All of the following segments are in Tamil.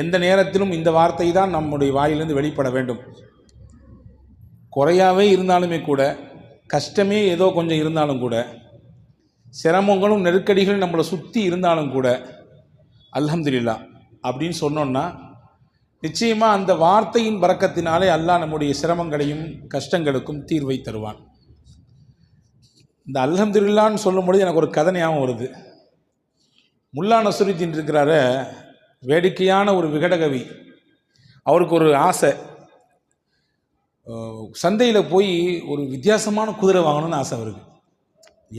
எந்த நேரத்திலும் இந்த வார்த்தை தான் நம்முடைய வாயிலிருந்து வெளிப்பட வேண்டும். குறையாவே இருந்தாலுமே கூட கஷ்டமே ஏதோ கொஞ்சம் இருந்தாலும் கூட சிரமங்களும் நெருக்கடிகளும் நம்மளை சுற்றி இருந்தாலும் கூட அல்ஹம்துலில்லா அப்படின்னு சொன்னோன்னா நிச்சயமாக அந்த வார்த்தையின் பறக்கத்தினாலே அல்லாஹ் நம்முடைய சிரமங்களையும் கஷ்டங்களுக்கும் தீர்வை தருவான். இந்த அல்ஹம்துல்லான்னு சொல்லும்பொழுது எனக்கு ஒரு கதை ஞாபகம் வருது. முல்லா நசுருத்தீன் இருக்கிறார வேடிக்கையான ஒரு விகடகவி. அவருக்கு ஒரு ஆசை. சந்தையில் போய் ஒரு வித்தியாசமான குதிரை வாங்கணும்னு ஆசை அவருக்கு.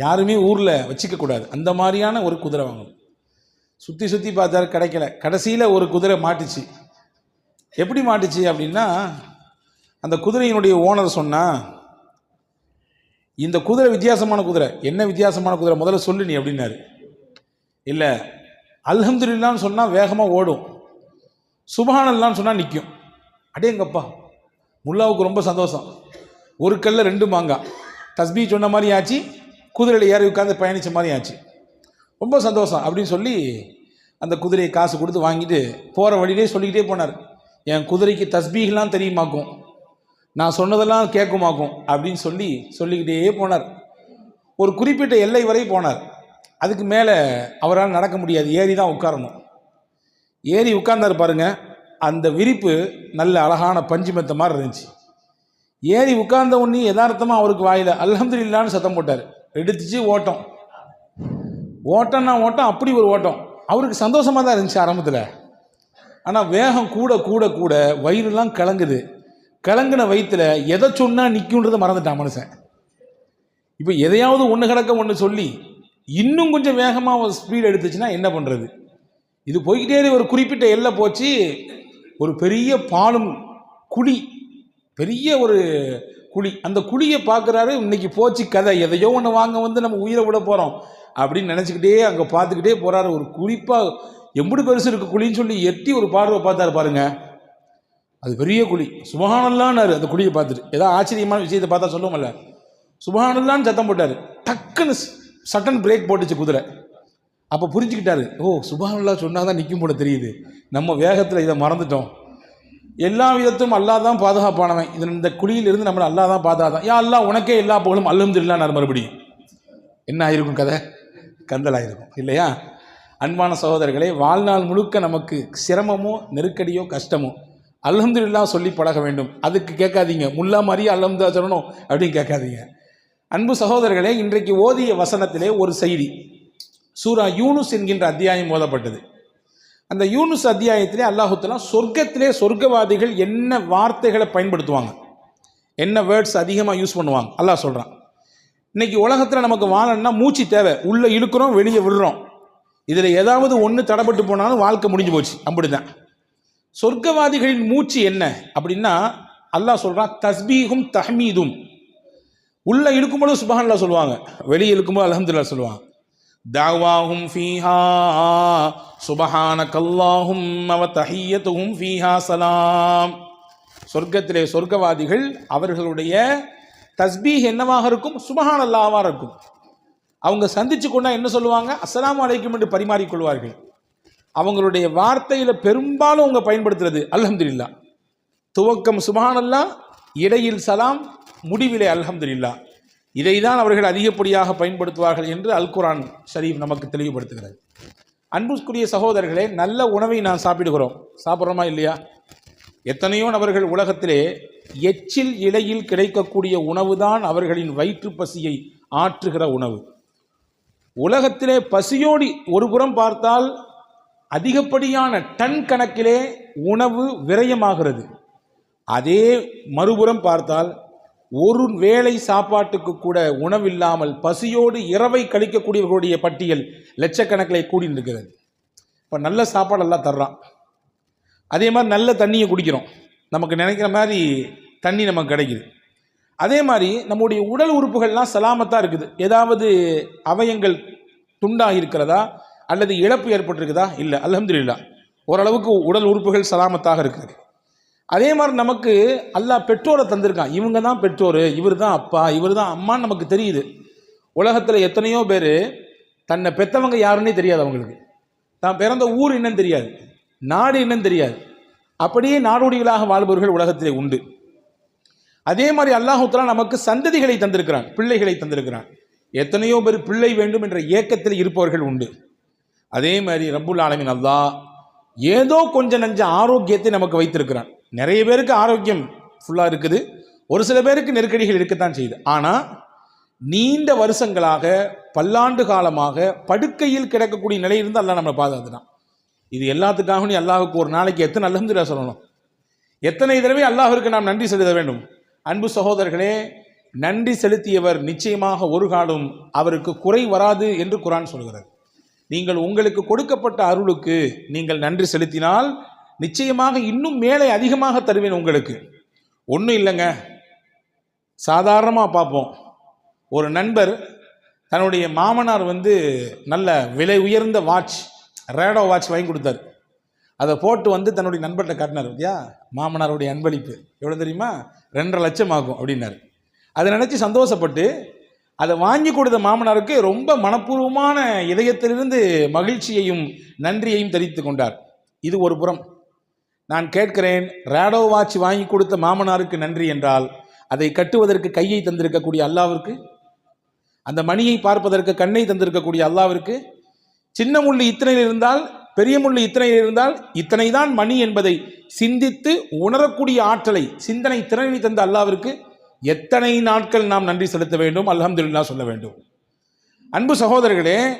யாருமே ஊரில் வச்சுக்கக்கூடாது அந்த மாதிரியான ஒரு குதிரை வாங்கணும். சுற்றி சுற்றி பார்த்தாரு கிடைக்கல. கடைசியில் ஒரு குதிரை மாட்டுச்சு. எப்படி மாட்டுச்சு அப்படின்னா அந்த குதிரையினுடைய ஓனர் சொன்னால் இந்த குதிரை வித்தியாசமான குதிரை. என்ன வித்தியாசமான குதிரை? முதல்ல சொல்லு நீ அப்படின்னாரு. இல்லை அல்ஹம்துல்லான்னு சொன்னால் வேகமாக ஓடும். சுபஹானல்லான்னு சொன்னால் நிற்கும் அடேங்கப்பா முல்லாவுக்கு ரொம்ப சந்தோஷம். ஒரு கல்ல ரெண்டு மாங்காய் தஸ்பீ சொன்ன மாதிரி ஆச்சு குதிரையில் ஏறி உட்காந்து பயணித்த மாதிரி ஆச்சு. ரொம்ப சந்தோஷம் அப்படின்னு சொல்லி அந்த குதிரையை காசு கொடுத்து வாங்கிட்டு போகிற வழியிலே சொல்லிக்கிட்டே போனார். என் குதிரைக்கு தஸ்பீகெலாம் தெரியுமாக்கும்? நான் சொன்னதெல்லாம் கேட்குமாக்கும்? அப்படின்னு சொல்லி சொல்லிக்கிட்டே போனார். ஒரு குறிப்பிட்ட எல்லை வரை போனார். அதுக்கு மேலே அவரால் நடக்க முடியாது. ஏறி தான் உட்காரணும். ஏறி உட்கார்ந்தார் பாருங்க அந்த விரிப்பு நல்ல அழகான பஞ்சு மெத்த மாதிரி இருந்துச்சு. ஏறி உட்கார்ந்த உடனே யதார்த்தமாக அவருக்கு வாயில் அல்ஹம்துலில்லான்னு சத்தம் போட்டார். எடுத்துச்சு ஓட்டம். ஓட்டம்னா ஓட்டம் அப்படி ஒரு ஓட்டம். அவருக்கு சந்தோஷமாக தான் இருந்துச்சு ஆரம்பத்தில். ஆனால் வேகம் கூட கூட கூட வயிறுலாம் கலங்குது கலங்கின வயிற்றுல எதை சொன்னால் நிற்குன்றதை மறந்துட்டான் மனுஷன். இப்போ எதையாவது ஒன்று கிடக்க ஒன்று சொல்லி இன்னும் கொஞ்சம் வேகமாக ஸ்பீடு எடுத்துச்சுன்னா என்ன பண்ணுறது இது போய்கிட்டே ஒரு குறிப்பிட்ட எல்லை போச்சு. ஒரு பெரிய பாலும் குழி பெரிய ஒரு குழி. அந்த குழியை பார்க்குறாரு இன்னைக்கு போச்சு கதை. எதையோ ஒன்று வாங்க வந்து நம்ம உயிரை விட போகிறோம் அப்படின்னு நினச்சிக்கிட்டே அங்கே பார்த்துக்கிட்டே போகிறாரு ஒரு குறிப்பாக எம்புடு பெருசு இருக்கு குழின்னு சொல்லி எட்டி ஒரு பார்வை பார்த்தாரு பாருங்க. அது பெரிய குழி. சுபகானல்லான்னாரு அந்த குழியை பார்த்துட்டு. ஏதாவது ஆச்சரியமான விஷயத்தை பார்த்தா சொல்லுவோம்ல. சுபகானல்லான்னு சத்தம் போட்டார். டக்குன்னு சட்டன் பிரேக் போட்டுச்சு குதிரை. அப்போ புரிஞ்சுக்கிட்டாரு ஓ சுபஹானல்லா சொன்னால் தான் நிற்கும் போல தெரியுது. நம்ம வேகத்தில் இதை மறந்துட்டோம். எல்லா விதத்தும் அல்லாஹ் தான் பாதுகாப்பானவன். இதில் இந்த குழியிலிருந்து நம்மளை அல்லாஹ் தான் பாதுகாத்தான். யா அல்லா உனக்கே எல்லா புகழும் அல்ஹம்துலில்லாஹ்னார் மறுபடியும். என்ன ஆயிருக்கும் கதை? கந்தலாயிருக்கும். இல்லையா? அன்பான சகோதரர்களே வாழ்நாள் முழுக்க நமக்கு சிரமமோ நெருக்கடியோ கஷ்டமோ அல்ஹம்துலில்லாஹ் சொல்லி பழக வேண்டும். அதுக்கு கேட்காதீங்க. முல்லா மாதிரியே அல்ஹம்துல்லா சொல்லணும் அப்படின்னு கேட்காதீங்க. அன்பு சகோதரர்களே இன்றைக்கு ஓதிய வசனத்திலே ஒரு செய்தி. சூரா யூனுஸ் என்கின்ற அத்தியாயம் ஓதப்பட்டது. அந்த யூனுஸ் அத்தியாயத்திலே அல்லாஹுத்தலா சொர்க்கத்திலே சொர்க்கவாதிகள் என்ன வார்த்தைகளை பயன்படுத்துவாங்க? என்ன வேர்ட்ஸ் அதிகமாக யூஸ் பண்ணுவாங்க? அல்லாஹ் சொல்கிறான் இன்னைக்கு உலகத்தில் நமக்கு வாழணும்னா மூச்சு தேவை. உள்ளே இழுக்கிறோம் வெளியே விடுறோம். இதில் ஏதாவது ஒன்று தடைப்பட்டு போனாலும் வாழ்க்கை முடிஞ்சு போச்சு. அப்படி தான் சொர்க்கவாதிகளின் மூச்சு என்ன? அப்படின்னா அல்லாஹ் சொல்கிறான் தஸ்பீகும் தஹ்மீதும். உள்ளே இழுக்கும்போது சுபஹான்லா சொல்லுவாங்க. வெளியே இழுக்கும்போது அல்ஹம்துலில்லாஹ் சொல்லுவாங்க. தாவாஹும் ஃபீஹா சுபஹான கல்லாஹும் அவ தஹியத்துஹும் ஃபீஹா சலாம். சொர்க்கத்திலே சொர்க்கவாதிகள் அவர்களுடைய தஸ்பீஹ் என்னவாக இருக்கும்? சுபஹான் அல்லாவாக இருக்கும். அவங்க சந்திச்சு கொண்டா என்ன சொல்லுவாங்க? அஸ்லாம் அலைக்கும் என்று பரிமாறிக்கொள்வார்கள் அவங்களுடைய வார்த்தையில் பெரும்பாலும் அவங்க பயன்படுத்துறது அலமதுல்லா துவக்கம் சுபஹானல்லா இடையில் சலாம் முடிவிலே அல்ஹம்துலில்லா. இதை தான் அவர்கள் அதிகப்படியாக பயன்படுத்துவார்கள் என்று அல் குரான் நமக்கு தெளிவுபடுத்துகிறது. அன்புக்குரிய சகோதரர்களே நல்ல உணவை நாம் சாப்பிடுகிறோம். சாப்பிட்றோமா இல்லையா? எத்தனையோ நபர்கள் உலகத்திலே எச்சில் இலையில் கிடைக்கக்கூடிய உணவுதான் அவர்களின் வயிற்று பசியை ஆற்றுகிற உணவு. உலகத்திலே பசியோடி ஒரு புறம் பார்த்தால் அதிகப்படியான டன் கணக்கிலே உணவு விரயமாகிறது. அதே மறுபுறம் பார்த்தால் ஒரு வேளை சாப்பாட்டுக்கு கூட உணவில்லாமல் பசியோடு இரவை கழிக்கக்கூடியவர்களுடைய பட்டியல் லட்சக்கணக்கில் கூடி இருக்கிறது இப்போ நல்ல சாப்பாடெல்லாம் தர்றான். அதே மாதிரி நல்ல தண்ணியை குடிக்கிறோம். நமக்கு நினைக்கிற மாதிரி தண்ணி நமக்கு கிடைக்குது. அதே மாதிரி நம்முடைய உடல் உறுப்புகள்லாம் சலாமத்தாக இருக்குது. ஏதாவது அவயங்கள் துண்டாக இருக்கிறதா? அல்லது இழப்பு ஏற்பட்டிருக்குதா? இல்லை. அலமதுல்லா ஓரளவுக்கு உடல் உறுப்புகள் சலாமத்தாக இருக்குது. அதே மாதிரி நமக்கு அல்லாஹ் பெற்றோரை தந்திருக்கான். இவங்க தான் பெற்றோர் இவர் தான் அப்பா இவர் தான் அம்மான்னு நமக்கு தெரியுது. உலகத்தில் எத்தனையோ பேர் தன்னை பெற்றவங்க யாருன்னே தெரியாது அவங்களுக்கு. தான் பிறந்த ஊர் என்னன்னு தெரியாது நாடு என்னன்னு தெரியாது. அப்படியே நாடோடிகளாக வாழ்பவர்கள் உலகத்திலே உண்டு. அதே மாதிரி அல்லாஹுத்தலா நமக்கு சந்ததிகளை தந்திருக்கிறான் பிள்ளைகளை தந்திருக்கிறான். எத்தனையோ பேர் பிள்ளை வேண்டும் என்ற ஏக்கத்தில் இருப்பவர்கள் உண்டு. அதே மாதிரி ரப்புல் ஆலமின் அல்லா ஏதோ கொஞ்சம் நஞ்ச ஆரோக்கியத்தை நமக்கு வைத்திருக்கிறான். நிறைய பேருக்கு ஆரோக்கியம் ஃபுல்லாக இருக்குது. ஒரு சில பேருக்கு நெருக்கடிகள் இருக்கத்தான் செய்யுது. ஆனால் நீண்ட வருஷங்களாக பல்லாண்டு காலமாக படுக்கையில் கிடக்கக்கூடிய நிலை இருந்து அல்லாஹ் நம்மளை பாதுகாத்துனான் இது எல்லாத்துக்காகவும் நீ அல்லாஹுக்கு ஒரு நாளைக்கு எத்தனை அல்ஹம்துலில்லாஹ் சொல்லணும். எத்தனை தடவை அல்லாஹிற்கு நாம் நன்றி செலுத்த வேண்டும்? அன்பு சகோதரர்களே நன்றி செலுத்தியவர் நிச்சயமாக ஒரு காலம் அவருக்கு குறை வராது என்று குரான் சொல்கிறது. நீங்கள் உங்களுக்கு கொடுக்கப்பட்ட அருளுக்கு நீங்கள் நன்றி செலுத்தினால் நிச்சயமாக இன்னும் மேலே அதிகமாக தருவேன் உங்களுக்கு. ஒன்றும் இல்லைங்க. சாதாரணமாக பார்ப்போம். ஒரு நண்பர் தன்னுடைய மாமனார் வந்து நல்ல விலை உயர்ந்த வாட்ச் ரேடோ வாட்ச் வாங்கி கொடுத்தார். அதை போட்டு வந்து தன்னுடைய நண்பர்கிட்ட காட்டினார். இல்லையா மாமனாருடைய அன்பளிப்பு. எவ்வளோ தெரியுமா? ரெண்டரை லட்சம் ஆகும் அப்படின்னாரு. அதை நினச்சி சந்தோஷப்பட்டு அதை வாங்கி கொடுத்த மாமனாருக்கு ரொம்ப மனப்பூர்வமான இதயத்திலிருந்து மகிழ்ச்சியையும் நன்றியையும் தெரிவித்து கொண்டார். இது ஒரு புறம். நான் கேட்கிறேன் ரேடோ வாட்ச் வாங்கி கொடுத்த மாமனாருக்கு நன்றி என்றால் அதை கட்டுவதற்கு கையை தந்திருக்கக்கூடிய அல்லாவிற்கு? அந்த மணியை பார்ப்பதற்கு கண்ணை தந்திருக்கக்கூடிய அல்லாவிற்கு? சின்ன முள்ளு இத்தனையில் இருந்தால் பெரிய முள்ளு இத்தனையில் இருந்தால் இத்தனை தான் மணி என்பதை சிந்தித்து உணரக்கூடிய ஆற்றலை சிந்தனை திறனை தந்த அல்லாவிற்கு எத்தனை நாட்கள் நாம் நன்றி செலுத்த வேண்டும்? அல்ஹம்துல்லா சொல்ல வேண்டும். அன்பு சகோதரர்களே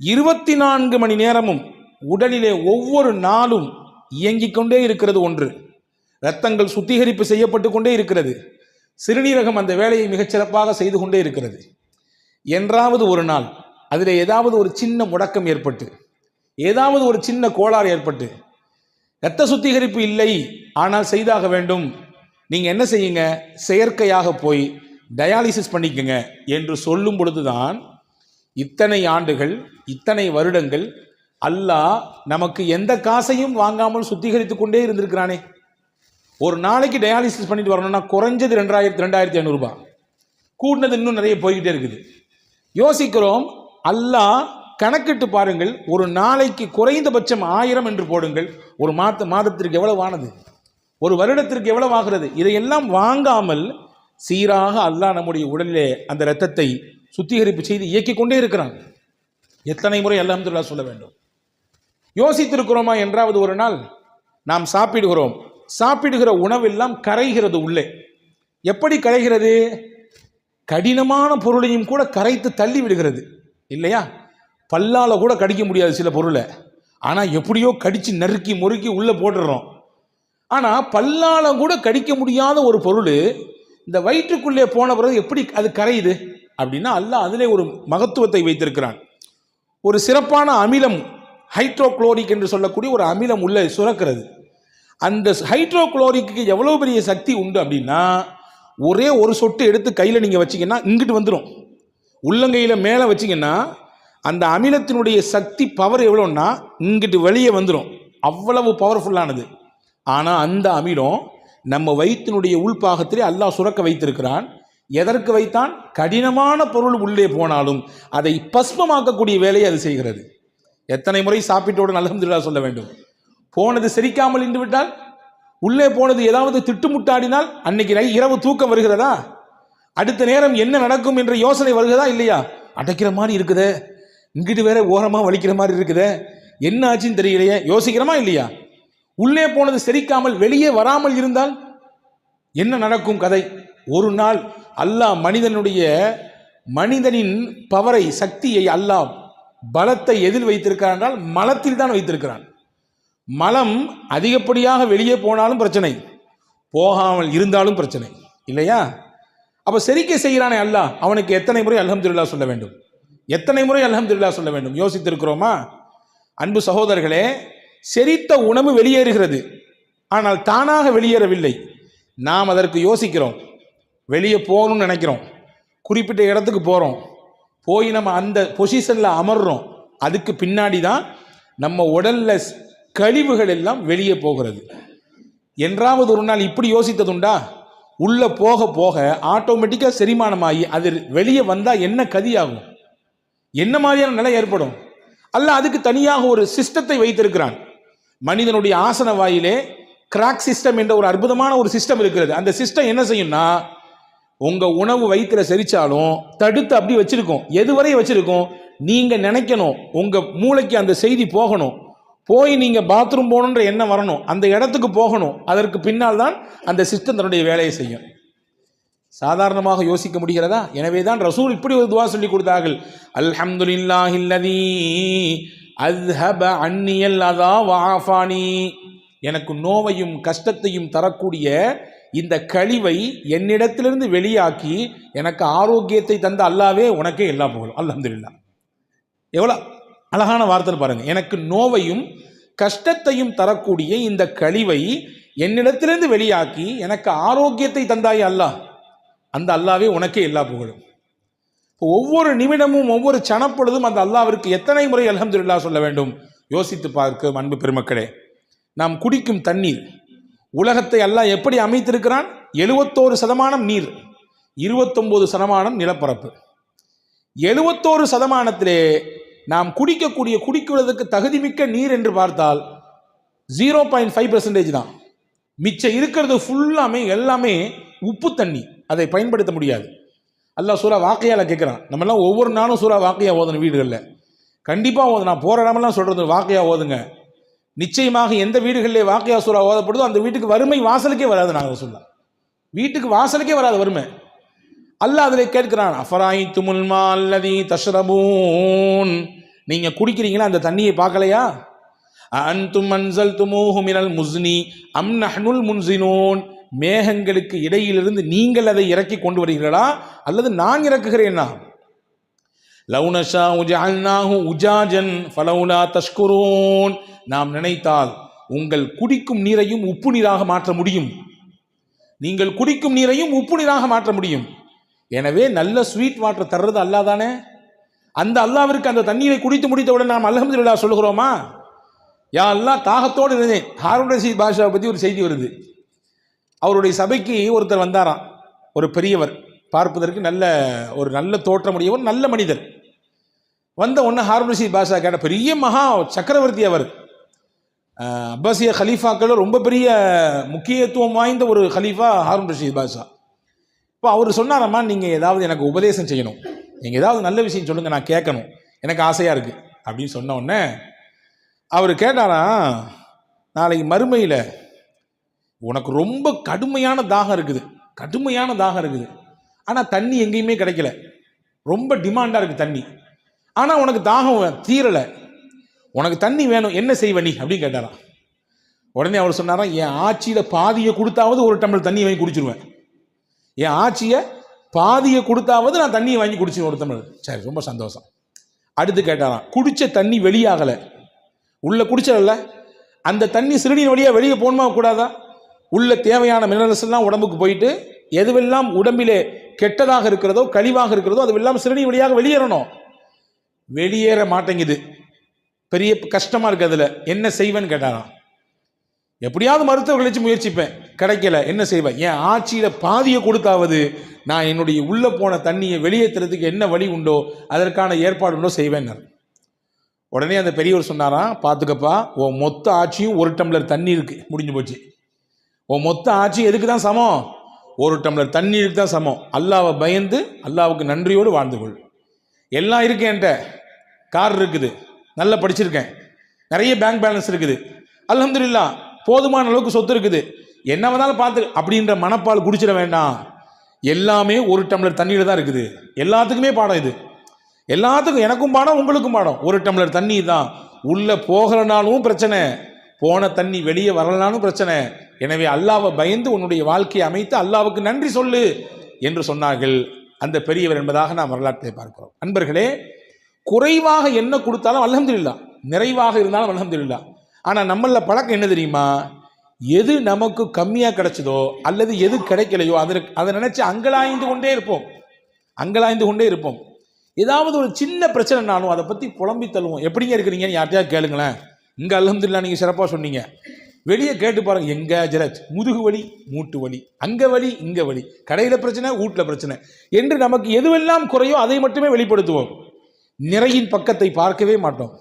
இருபத்தி நான்கு மணி நேரமும் உடலிலே ஒவ்வொரு நாளும் இயங்கிக் கொண்டே இருக்கிறது ஒன்று. இரத்தங்கள் சுத்திகரிப்பு செய்யப்பட்டு கொண்டே இருக்கிறது. சிறுநீரகம் அந்த வேலையை மிகச்சிறப்பாக செய்து கொண்டே இருக்கிறது. என்றாவது ஒரு நாள் அதில் ஏதாவது ஒரு சின்ன முடக்கம் ஏற்பட்டு ஏதாவது ஒரு சின்ன கோளாறு ஏற்பட்டு இரத்த சுத்திகரிப்பு இல்லை ஆனால் செய்தாக வேண்டும். நீங்கள் என்ன செய்யுங்க? செயற்கையாக போய் டயாலிசிஸ் பண்ணிக்கங்க என்று சொல்லும் பொழுதுதான் இத்தனை ஆண்டுகள் இத்தனை வருடங்கள் அல்லாஹ் நமக்கு எந்த காசையும் வாங்காமல் சுத்திகரித்து கொண்டே இருந்திருக்கிறானே. ஒரு நாளைக்கு டயாலிசிஸ் பண்ணிட்டு வரணும்னா குறைஞ்சது ரெண்டாயிரத்தி ரெண்டாயிரத்தி ஐநூறுரூபா கூட்டினது இன்னும் நிறைய போய்கிட்டே இருக்குது. யோசிக்கிறோம் அல்லாஹ் கணக்கிட்டு பாருங்கள் ஒரு நாளைக்கு குறைந்தபட்சம் ஆயிரம் என்று போடுங்கள். ஒரு மாத மாதத்திற்கு எவ்வளவு ஆனது ஒரு வருடத்திற்கு எவ்வளவு ஆகிறது இதையெல்லாம் வாங்காமல் சீராக அல்லாஹ் நம்முடைய உடலிலே அந்த இரத்தத்தை சுத்திகரிப்பு செய்து இயக்கிக் கொண்டே இருக்கிறான். எத்தனை முறை அல்ஹம்துலில்லாஹ் சொல்ல வேண்டும். யோசித்திருக்கிறோமா என்றாவது ஒரு நாள் நாம் சாப்பிடுகிறோம். சாப்பிடுகிற உணவெல்லாம் கரைகிறது உள்ளே. எப்படி கரைகிறது? கடினமான பொருளையும் கூட கரைத்து தள்ளி விடுகிறது. இல்லையா? பல்லால் கூட கடிக்க முடியாது சில பொருளை. ஆனால் எப்படியோ கடித்து நறுக்கி முறுக்கி உள்ளே போட்டுடுறோம் ஆனால் பல்லால் கூட கடிக்க முடியாத ஒரு பொருள் இந்த வயிற்றுக்குள்ளே போன பிறகு எப்படி அது கரையுது? அப்படின்னா அல்ல அதிலே ஒரு மகத்துவத்தை வைத்திருக்கிறான். ஒரு சிறப்பான அமிலம் ஹைட்ரோக்ளோரிக் என்று சொல்லக்கூடிய ஒரு அமிலம் உள்ளே சுரக்கிறது. அந்த ஹைட்ரோக்ளோரிக்கு எவ்வளோ பெரிய சக்தி உண்டு அப்படின்னா ஒரே ஒரு சொட்டு எடுத்து கையில் நீங்கள் வச்சிங்கன்னா இங்கிட்டு வந்துடும் உள்ளங்கையில் மேலே வச்சிங்கன்னா அந்த அமிலத்தினுடைய சக்தி பவர் எவ்வளோன்னா இங்கிட்டு வெளியே வந்துடும் அவ்வளவு பவர்ஃபுல்லானது ஆனால் அந்த அமிலம் நம்ம வயிற்றினுடைய உள்பாகத்திலே அல்லாஹ் சுரக்க வைத்திருக்கிறான். எதற்கு வைத்தான்? கடினமான பொருள் உள்ளே போனாலும் அதை பஸ்மமாக்கக்கூடிய வேலையை அது செய்கிறது. எத்தனை முறை சாப்பிட்டோடு அல்ஹம்துலில்லாஹ் சொல்ல வேண்டும். போனது செரிக்காமல் நின்று விட்டால் உள்ளே போனது ஏதாவது திட்டுமுட்டாடினால் அன்னைக்கு நை- இரவு தூக்கம் வருகிறதா? அடுத்த நேரம் என்ன நடக்கும் என்ற யோசனை வருகிறதா இல்லையா? அடைக்கிற மாதிரி இருக்குது. இங்கிட்டு வேற ஓரமாக வலிக்கிற மாதிரி இருக்குது. என்ன ஆச்சுன்னு தெரியலையே. யோசிக்கிறோமா இல்லையா? உள்ளே போனது செரிக்காமல் வெளியே வராமல் இருந்தால் என்ன நடக்கும் கதை? ஒரு நாள் அல்லாஹ் மனிதனுடைய மனிதனின் பவரை சக்தியை அல்லாஹ் பலத்தை எதில் வைத்திருக்கிறான் என்றால் மலத்தில் தான் வைத்திருக்கிறான். மலம் அதிகப்படியாக வெளியே போனாலும் பிரச்சனை போகாமல் இருந்தாலும் பிரச்சனை இல்லையா? அப்போ செரிக்கை செய்கிறானே அல்லாஹ் அவனுக்கு எத்தனை முறை அலமதுல்லா சொல்ல வேண்டும்? எத்தனை முறை அலமதுல்லா சொல்ல வேண்டும்? யோசித்திருக்கிறோமா? அன்பு சகோதரர்களே செரித்த உணவு வெளியேறுகிறது ஆனால் தானாக வெளியேறவில்லை. நாம் அதற்கு யோசிக்கிறோம் வெளியே போகணும்னு நினைக்கிறோம் குறிப்பிட்ட இடத்துக்கு போகிறோம் போய் நம்ம அந்த பொசிஷனில் அமர்றோம். அதுக்கு பின்னாடி தான் நம்ம உடல்ல கழிவுகள் எல்லாம் வெளியே போகிறது. என்றாவது ஒரு நாள் இப்படி யோசித்ததுண்டா? உள்ளே போக போக ஆட்டோமேட்டிக்காக செரிமானமாகி அது வெளியே வந்தால் என்ன கதியாகும்? என்ன மாதிரியான நிலை ஏற்படும்? அல்ல அதுக்கு தனியாக ஒரு சிஸ்டத்தை வைத்திருக்கிறான். மனிதனுடைய ஆசன வாயிலே கிராக் சிஸ்டம் என்ற ஒரு அற்புதமான ஒரு சிஸ்டம் இருக்கிறது. அந்த சிஸ்டம் என்ன செய்யும்னா உங்க உணவு வயிற்றுல செரிச்சாலும் தடுத்து அப்படி வச்சிருக்கோம். எதுவரை வச்சிருக்கோம்? நீங்க நினைக்கணும். உங்க மூளைக்கு அந்த செய்தி போகணும். போய் நீங்க பாத்ரூம் போகணுன்ற எண்ணம் வரணும். அந்த இடத்துக்கு போகணும். அதற்கு பின்னால் தான் அந்த சிஸ்டம் தன்னுடைய வேலையை செய்யும். சாதாரணமாக யோசிக்க முடிகிறதா? எனவே தான் ரசூல் இப்படி ஒரு துவா சொல்லி கொடுத்தார்கள். அல்ஹம்துலில்லாஹில்லதி அஸ்ஹப அன்னியல் அதா வாஃபானி எனக்கு நோவையும் கஷ்டத்தையும் தரக்கூடிய இந்த கழிவை என்னிடத்திலிருந்து வெளியாக்கி எனக்கு ஆரோக்கியத்தை தந்த அல்லாவே உனக்கே எல்லா புகழும். அல்ஹம்துல்லா எவ்வளோ அழகான வார்த்தை பாருங்கள் எனக்கு நோவையும் கஷ்டத்தையும் தரக்கூடிய இந்த கழிவை என்னிடத்திலிருந்து வெளியாக்கி எனக்கு ஆரோக்கியத்தை தந்தாய் அல்லாஹ். அந்த அல்லாவே உனக்கே எல்லா புகழும். இப்போ ஒவ்வொரு நிமிடமும் ஒவ்வொரு சனப்பொழுதும் அந்த அல்லாவிற்கு எத்தனை முறை அலமதுல்லா சொல்ல வேண்டும்? யோசித்து பார்க்க அன்பு பெருமக்களே நாம் குடிக்கும் தண்ணீர் உலகத்தை அல்லாஹ் எப்படி அமைத்திருக்கிறான்? எழுவத்தோரு சதமானம் நீர் இருபத்தொம்போது சதமானம் நிலப்பரப்பு. எழுவத்தோரு சதமானத்திலே நாம் குடிக்கக்கூடிய குடிக்கிறதுக்கு தகுதிமிக்க நீர் என்று பார்த்தால் ஜீரோ பாயிண்ட் ஃபைவ் பர்சன்டேஜ் தான். மிச்சம் இருக்கிறது ஃபுல்லாமே எல்லாமே உப்பு தண்ணி. அதை பயன்படுத்த முடியாது. அல்லாஹ் சூறா வாக்கையால் கேட்குறான் நம்மலாம் ஒவ்வொரு நாளும் சூறா வாக்கையாக ஓதணும் வீடுகளில். கண்டிப்பாக ஓது நான் போகிற இடமெல்லாம் சொல்கிறது வாக்கையாக ஓதுங்க. நிச்சயமாக எந்த வீடுகளிலே வாக்கையா சூறா ஓதப்படுதோ அந்த வீட்டுக்கு வறுமை வாசலுக்கே வராது நாங்கள் சொல்லலாம் வீட்டுக்கு வாசலுக்கே வராது வறுமை. அல்ல அதில் கேட்கிறான் அஃபராய் துமுல்மா அல்லதி தஷ்ரபூன். நீங்கள் குடிக்கிறீங்களா? அந்த தண்ணியை பார்க்கலையா? அன்தும் மன்சல் துமோஹு மினல் முஸ்னி அம் நஹ்னுல் முன்சினோன். மேகங்களுக்கு இடையிலிருந்து நீங்கள் அதை இறக்கி கொண்டு வருகிறீர்களா? அல்லது நான் இறக்குகிறேனா லவுனஷா உஜால்னாஹு உஜாஜன் ஃபலவுலா தஷ்குரூன். நாம் நினைத்தால் உங்கள் குடிக்கும் நீரையும் உப்பு நீராக மாற்ற முடியும். நீங்கள் குடிக்கும் நீரையும் உப்பு நீராக மாற்ற முடியும். எனவே நல்ல ஸ்வீட் வாட்டர் தர்றது அல்லாஹ் தானே அந்த அல்லாவிற்கு அந்த தண்ணீரை குடித்து முடித்தவுடன் நாம் அல்ஹம்துலில்லாஹ் சொல்கிறோமா யா அல்லா தாகத்தோடு இருந்தேன். ஹாரூன் ரஷீத் பாஷாவை பற்றி ஒரு செய்தி வருது. அவருடைய சபைக்கு ஒருத்தர் வந்தாராம். ஒரு பெரியவர். பார்ப்பதற்கு நல்ல ஒரு நல்ல தோற்றமுடையவர் நல்ல மனிதர். வந்த ஒன்று ஹாரூன் ரஷீத் பாஷா கேட்ட பெரிய மகா சக்கரவர்த்தி அவர். அப்பாசிய ஹலீஃபாக்கள் ரொம்ப பெரிய முக்கியத்துவம் வாய்ந்த ஒரு ஹலீஃபா ஹாரூன் ரஷீத் பாஷா. இப்போ அவர் சொன்னாரம்மா நீங்கள் ஏதாவது எனக்கு உபதேசம் செய்யணும். நீங்கள் ஏதாவது நல்ல விஷயம் சொல்லுங்கள் நான் கேட்கணும். எனக்கு ஆசையாக இருக்குது அப்படின்னு சொன்ன உடனே அவர் கேட்டாராம் நாளைக்கு மறுமையில் உனக்கு ரொம்ப கடுமையான தாகம் இருக்குது. கடுமையான தாகம் இருக்குது. ஆனால் தண்ணி எங்கேயுமே கிடைக்கல. ரொம்ப டிமாண்டாக இருக்குது தண்ணி. ஆனால் உனக்கு தாகம் தீரலை. உனக்கு தண்ணி வேணும் என்ன செய்வ நீ? அப்படின்னு கேட்டாராம். உடனே அவர் சொன்னாராம் என் ஆட்சியில் பாதியை கொடுத்தாவது ஒரு டம்ளர் தண்ணி வாங்கி குடிச்சிருவேன். என் ஆட்சியை பாதியை கொடுத்தாவது நான் தண்ணியை வாங்கி குடிச்சிருவேன் ஒரு டம்ளர். சரி ரொம்ப சந்தோஷம். அடுத்து கேட்டாராம் குடிச்ச தண்ணி வெளியாகலை. உள்ளே குடிச்சதில்ல. அந்த தண்ணி சிறுநீர் வழியாக வெளியே போகணுமா கூடாதா? உள்ள தேவையான மினரல்ஸ் எல்லாம் உடம்புக்கு போயிட்டு எதுவெல்லாம் உடம்பிலே கெட்டதாக இருக்கிறதோ கழிவாக இருக்கிறதோ அதுவெல்லாம் சிறுநீர் வழியாக வெளியேறணும். வெளியேற மாட்டேங்குது. பெரிய கஷ்டமா இருக்கு அதில். என்ன செய்வேன்னு கேட்டாராம். எப்படியாவது மருத்துவர்கள் வச்சு முயற்சிப்பேன். கிடைக்கல. என்ன செய்வேன்? என் ஆட்சியில் பாதியை கொடுத்தாவது நான் என்னுடைய உள்ள போன தண்ணியை வெளியேற்றுறதுக்கு என்ன வழி உண்டோ அதற்கான ஏற்பாடு உண்டோ செய்வேன்னாரு. உடனே அந்த பெரியவர் சொன்னாராம் பார்த்துக்கப்பா உன் மொத்த ஆட்சியும் ஒரு டம்ளர் தண்ணி இருக்கு. முடிஞ்சு போச்சு. உன் மொத்த ஆட்சி எதுக்கு தான் சமம்? ஒரு டம்ளர் தண்ணீருக்கு தான் சமம். அல்லாவை பயந்து அல்லாவுக்கு நன்றியோடு வாழ்ந்து கொள். எல்லாம் இருக்கு என்கிட்ட. கார் இருக்குது. நல்லா படிச்சிருக்கேன். நிறைய பேங்க் பேலன்ஸ் இருக்குது. அலமதுல்லா போதுமான அளவுக்கு சொத்து இருக்குது. என்ன வேணாலும் பார்த்து அப்படின்ற மனப்பால் குடிச்சிட வேண்டாம். எல்லாமே ஒரு டம்ளர் தண்ணியில் தான் இருக்குது. எல்லாத்துக்குமே பாடம் இது. எல்லாத்துக்கும் எனக்கும் பாடம் உங்களுக்கும் பாடம். ஒரு டம்ளர் தண்ணி தான். உள்ளே போகலனாலும் பிரச்சனை. போன தண்ணி வெளியே வரலனாலும் பிரச்சனை. எனவே அல்லாவை பயந்து உன்னுடைய வாழ்க்கையை அமைத்து அல்லாவுக்கு நன்றி சொல்லு என்று சொன்னார்கள். அந்த பெரியவர் என்பதாக நாம் வரலாற்றை பார்க்கிறோம். அன்பர்களே குறைவாக என்ன கொடுத்தாலும் அலமதுல்லா நிறைவாக இருந்தாலும் அலமதுல்லா ஆனால் நம்மள பழக்கம் என்ன தெரியுமா? எது நமக்கு கம்மியாக கிடைச்சதோ அல்லது எது கிடைக்கலையோ அதற்கு அதை நினச்சி அங்கலாய்ந்து கொண்டே இருப்போம். அங்கலாய்ந்து கொண்டே இருப்போம். ஏதாவது ஒரு சின்ன பிரச்சனைனாலும் அதை பற்றி புலம்பி தள்ளுவோம். எப்படிங்க இருக்கிறீங்கன்னு யார்ட்டையா கேளுங்களேன். இங்கே அலமதுல்லா நீங்கள் சிறப்பாக சொன்னீங்க. வெளியே கேட்டு பாருங்க. எங்கே ஜெரத் முதுகு வலி மூட்டு வலி. அங்கே வலி இங்கே வலி. கடையில் பிரச்சனை வீட்டில் பிரச்சனை. என்று நமக்கு எதுவெல்லாம் குறையோ அதை மட்டுமே வெளிப்படுத்துவோம். நிறையின் பக்கத்தை பார்க்கவே மாட்டோம்.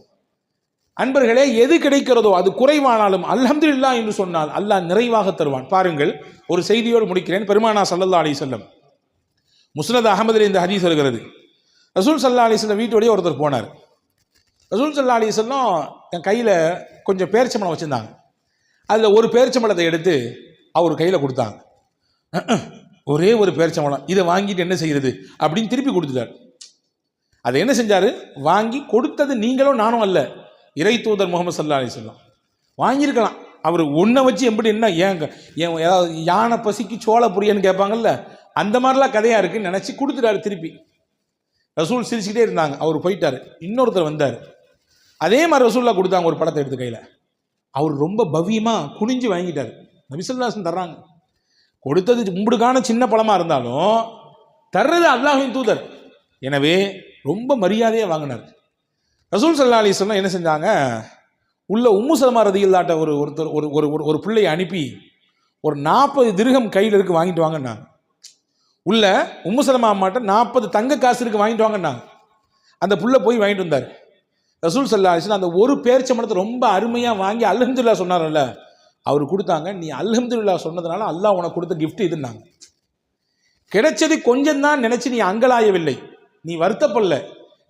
அன்பர்களே எது கிடைக்கிறதோ அது குறைவானாலும் அல்ஹம்துலில்லாஹ் என்று சொன்னால் அல்லாஹ் நிறைவாக தருவான். பாருங்கள் ஒரு செய்தியோடு முடிக்கிறேன். பெருமானா சல்லல்லா அலி செல்லம் முஸ்னத் அகமதில் இந்த ஹதீஸ் வருகிறது. ரசூல் சல்லா அலி செல்லம் வீட்டோடய ஒருத்தர் போனார். ரசூல் சல்லா அலி செல்லம் என் கையில் கொஞ்சம் பேரிச்சம்பளம் வச்சுருந்தாங்க. அதில் ஒரு பேரிச்சம்பளத்தை எடுத்து அவர் கையில் கொடுத்தாங்க. ஒரே ஒரு பேரிச்சம்பளம் இதை வாங்கிட்டு என்ன செய்கிறது அப்படின்னு திருப்பி கொடுத்துட்டார். அதை என்ன செஞ்சார்? வாங்கி கொடுத்தது நீங்களும் நானும் அல்ல. இறை தூதர் முகமது சல்லா அலி வாங்கியிருக்கலாம். அவர் ஒன்றை வச்சு எப்படி என்ன ஏங்க ஏன் ஏதாவது யானை பசிக்கு சோள புரியன்னு கேட்பாங்கல்ல அந்த மாதிரிலாம் கதையாக இருக்குன்னு நினச்சி கொடுத்துட்டாரு திருப்பி. ரசூல் சிரிச்சுக்கிட்டே இருந்தாங்க. அவர் போயிட்டார். இன்னொருத்தர் வந்தார். அதே மாதிரி ரசூல்லா கொடுத்தாங்க ஒரு படத்தை எடுத்து கையில். அவர் ரொம்ப பவ்யமாக குனிஞ்சு வாங்கிட்டார். நபிசல்லாசன் தர்றாங்க. கொடுத்தது உங்களுக்கான சின்ன பழமாக இருந்தாலும் தர்றது அல்லாஹின் தூதர். எனவே ரொம்ப மரியாதையாக வாங்கினார். ரசூல் சல்லா அலிஸ்லாம் என்ன செஞ்சாங்க? உள்ள உம்முசலமா ரதியில்லாட்ட ஒரு ஒருத்தர் ஒரு ஒரு ஒரு- ஒரு பிள்ளையை அனுப்பி ஒரு நாற்பது திருகம் கையில் இருக்கு வாங்கிட்டு வாங்கினாங்க உள்ள உம்முசலமா மாட்ட நாற்பது தங்க காசு இருக்கு வாங்கிட்டு வாங்கினாங்க அந்த புள்ள போய் வாங்கிட்டு வந்தார். ரசூல் சல்லா அலிஸ்லாம் அந்த ஒரு பேரிச்சம்பழத்தை ரொம்ப அருமையாக வாங்கி அல்ஹம்துல்லா சொன்னார்ல அவர் கொடுத்தாங்க நீ அல்ஹம்துல்லா சொன்னதுனால அல்லாஹ் உனக்கு கொடுத்த கிஃப்ட் இதுன்னாங்க. கிடைச்சது கொஞ்சம் தான் நினச்சி நீ அங்கலாயவில்லை. நீ வருத்தப்படல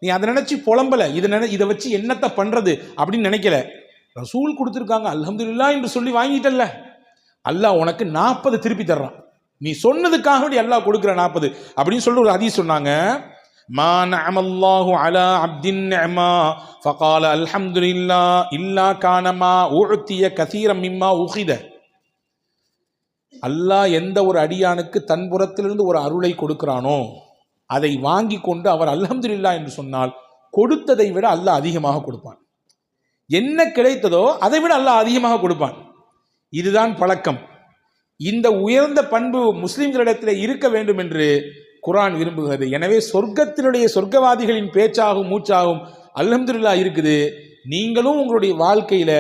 நீ அதை நினைச்சு புலம்பல இதை நினை இதை வச்சு என்னத்தை பண்றது அப்படின்னு நினைக்கல ரசூல் கொடுத்துருக்காங்க அல்ஹம்துலில்லா என்று சொல்லி வாங்கிட்டல்ல அல்லாஹ் உனக்கு நாற்பது திருப்பி தர்றான் நீ சொன்னதுக்காக வேண்டி அல்லாஹ் கொடுக்குற நாற்பது அப்படின்னு சொல்லி ஒரு ஹதீஸ் சொன்னாங்க ما نعم الله على عبد النعمة فقال الحمد لله إلا كان ما أعطي كثيرا مما أخذ அல்லாஹ் எந்த ஒரு அடியானுக்கு தன் புறத்திலிருந்து ஒரு அருளை கொடுக்கிறானோ அதை வாங்கி கொண்டு அவர் அல்ஹம்துல்லா என்று சொன்னால் கொடுத்ததை விட அல்லாஹ் அதிகமாக கொடுப்பான். என்ன கிடைத்ததோ அதை விட அல்லாஹ் அதிகமாக கொடுப்பான். இதுதான் பழக்கம். இந்த உயர்ந்த பண்பு முஸ்லிம்களிடத்தில் இருக்க வேண்டும் என்று குரான் விரும்புகிறது. எனவே சொர்க்கத்தினுடைய சொர்க்கவாதிகளின் பேச்சாகும் மூச்சாகும் அல்ஹம்துல்லா இருக்குது. நீங்களும் உங்களுடைய வாழ்க்கையில்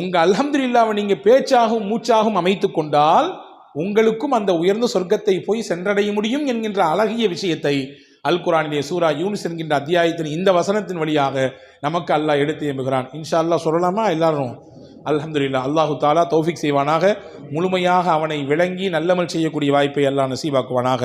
உங்கள் அல்ஹம்துல்லாவை நீங்கள் பேச்சாகும் மூச்சாகும் அமைத்து கொண்டால் உங்களுக்கும் அந்த உயர்ந்த சொர்க்கத்தை போய் சென்றடைய முடியும் என்கின்ற அழகிய விஷயத்தை அல் குரானிலே சூரா யூனிஸ் என்கின்ற அத்தியாயத்தின் இந்த வசனத்தின் வழியாக நமக்கு அல்லாஹ் எடுத்து எம்புகிறான் இன்ஷா அல்லாஹ் சொல்லலாமா? எல்லாரும். அலமதுல்லா அல்லாஹு தாலா தௌஃபிக் செய்வானாக. முழுமையாக அவனை விளங்கி நல்லமல் செய்யக்கூடிய வாய்ப்பை எல்லாம் நசீவாக்குவானாக